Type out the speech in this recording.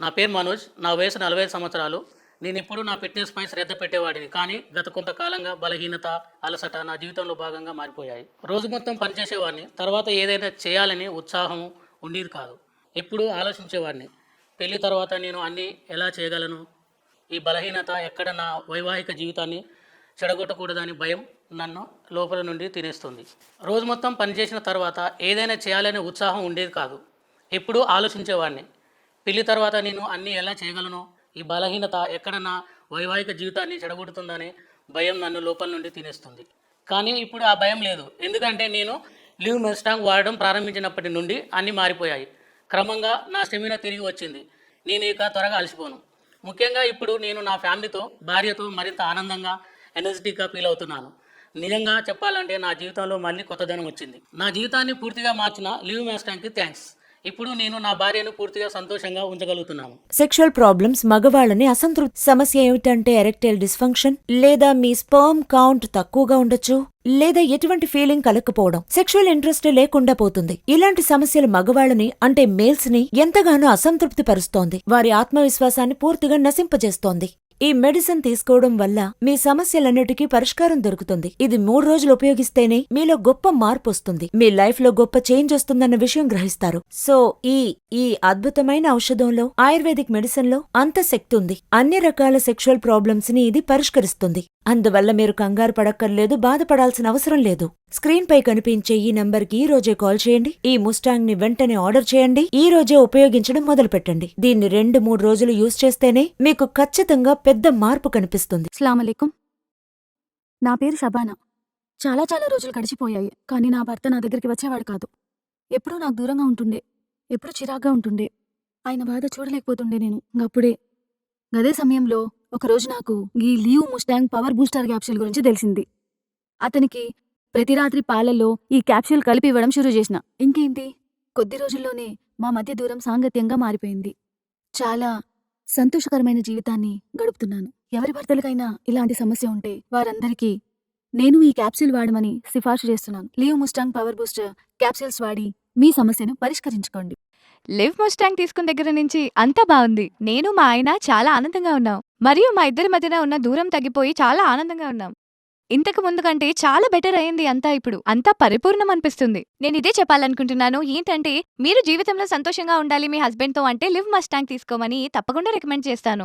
నా పేరు మనోజ్ నా వయసు నలభై సంవత్సరాలు. నేను ఎప్పుడూ నా ఫిట్నెస్ పై శ్రద్ధ పెట్టేవాడిని కానీ గత కొంతకాలంగా బలహీనత అలసట నా జీవితంలో భాగంగా మారిపోయాయి. రోజు మొత్తం పనిచేసేవాడిని తర్వాత ఏదైనా చేయాలని ఉత్సాహం ఉండేది కాదు. ఎప్పుడూ ఆలోచించేవాడిని. పెళ్ళి తర్వాత నేను అన్నీ ఎలా చేయగలను? ఈ బలహీనత ఎక్కడ నా వైవాహిక జీవితాన్ని చెడగొట్టకూడదని భయం నన్ను లోపల నుండి తినేస్తుంది. రోజు మొత్తం పనిచేసిన తర్వాత ఏదైనా చేయాలనే ఉత్సాహం ఉండేది కాదు. ఎప్పుడూ ఆలోచించేవాడిని. పెళ్ళి తర్వాత నేను అన్నీ ఎలా చేయగలను? ఈ బలహీనత ఎక్కడ నా వైవాహిక జీవితాన్ని చెడగొడుతుందనే భయం నన్ను లోపల నుండి తినేస్తుంది. కానీ ఇప్పుడు ఆ భయం లేదు. ఎందుకంటే నేను లివ్ మెస్టాంగ్ వాడడం ప్రారంభించినప్పటి నుండి అన్నీ మారిపోయాయి. క్రమంగా నా స్టెమినా తిరిగి వచ్చింది. నేను ఇక త్వరగా అలసిపోను. ముఖ్యంగా ఇప్పుడు నేను నా ఫ్యామిలీతో భార్యతో మరింత ఆనందంగా ఎనర్జెటిక్గా ఫీల్ అవుతున్నాను. నిజంగా చెప్పాలంటే నా జీవితంలో మళ్ళీ కొత్తదనం వచ్చింది. నా జీవితాన్ని పూర్తిగా మార్చిన లివ్ మెస్టాంగ్కి థ్యాంక్స్. ఇప్పుడు నేను నా భార్యను పూర్తిగా సంతోషంగా ఉంచగలుగుతున్నాను. సెక్షువల్ ప్రాబ్లమ్స్ మగవాళ్ళని అసంతృప్తి సమస్య ఏమిటంటే ఎరెక్టైల్ డిస్ఫంక్షన్ లేదా మీ స్పర్మ్ కౌంట్ తక్కువగా ఉండొచ్చు లేదా ఎటువంటి ఫీలింగ్ కలగకపోవడం సెక్షువల్ ఇంట్రెస్ట్ లేకుండా పోతుంది. ఇలాంటి సమస్యలు మగవాళ్ళని అంటే మేల్స్ని ఎంతగానో అసంతృప్తి పరుస్తోంది వారి ఆత్మవిశ్వాసాన్ని పూర్తిగా నశింపజేస్తోంది. ఈ మెడిసిన్ తీసుకోవడం వల్ల మీ సమస్యలన్నిటికీ పరిష్కారం దొరుకుతుంది. ఇది మూడు రోజులు ఉపయోగిస్తేనే మీలో గొప్ప మార్పు వస్తుంది మీ లైఫ్లో గొప్ప చేంజ్ వస్తుందన్న విషయం గ్రహిస్తారు. సో ఈ ఈ అద్భుతమైన ఔషధంలో ఆయుర్వేదిక్ మెడిసిన్లో అంత శక్తి ఉంది. అన్ని రకాల సెక్షువల్ ప్రాబ్లమ్స్ని ఇది పరిష్కరిస్తుంది. అందువల్ల మీరు కంగారు పడక్కర్లేదు బాధపడాల్సిన అవసరం లేదు. స్క్రీన్ పై కనిపించే ఈ నంబర్కి ఈ రోజే కాల్ చేయండి. ఈ ముస్టాంగ్ని వెంటనే ఆర్డర్ చేయండి. ఈ రోజే ఉపయోగించడం మొదలుపెట్టండి. దీన్ని రెండు మూడు రోజులు యూజ్ చేస్తేనే మీకు ఖచ్చితంగా పెద్ద మార్పు కనిపిస్తుంది. అస్సలామలైకుం నా పేరు షబానా. చాలా చాలా రోజులు గడిచిపోయాయి కానీ నా భర్త నా దగ్గరికి వచ్చేవాడు కాదు. ఎప్పుడూ నాకు దూరంగా ఉంటుండే ఎప్పుడూ చిరాగ్గా ఉంటుండే. ఆయన బాధ చూడలేకపోతుండే నేను. అప్పుడే గదే సమయంలో ఒకరోజు నాకు ఈ Liv Mustang power booster capsule గురించి తెలిసింది. అతనికి ప్రతి రాత్రి పాలల్లో ఈ క్యాప్సూల్ కలిపి ఇవ్వడం షురూ చేసిన. ఇంకేంటి? కొద్ది రోజుల్లోనే మా మధ్య దూరం సాంగత్యంగా మారిపోయింది. చాలా సంతోషకరమైన జీవితాన్ని గడుపుతున్నాను. ఎవరి భర్తలకైనా ఇలాంటి సమస్య ఉంటే వారందరికీ నేను ఈ క్యాప్సిల్ వాడమని సిఫార్సు చేస్తున్నాను. Liv Mustang power booster capsules వాడి మీ సమస్యను పరిష్కరించుకోండి. లివ్ ముస్టాంగ్ తీసుకున్న దగ్గర నుంచి అంతా బాగుంది. నేను మా ఆయన చాలా ఆనందంగా ఉన్నాం. మరియు మా ఇద్దరి మధ్యన ఉన్న దూరం తగ్గిపోయి చాలా ఆనందంగా ఉన్నాం. ఇంతకు ముందు కంటే చాలా బెటర్ అయింది అంతా ఇప్పుడు. అంతా పరిపూర్ణం అనిపిస్తుంది. నేను ఇదే చెప్పాలనుకుంటున్నాను. ఏంటంటే మీరు జీవితంలో సంతోషంగా ఉండాలి మీ హస్బెండ్తో అంటే లివ్ మస్టాంగ్ తీసుకోమని తప్పకుండా రికమెండ్ చేస్తాను.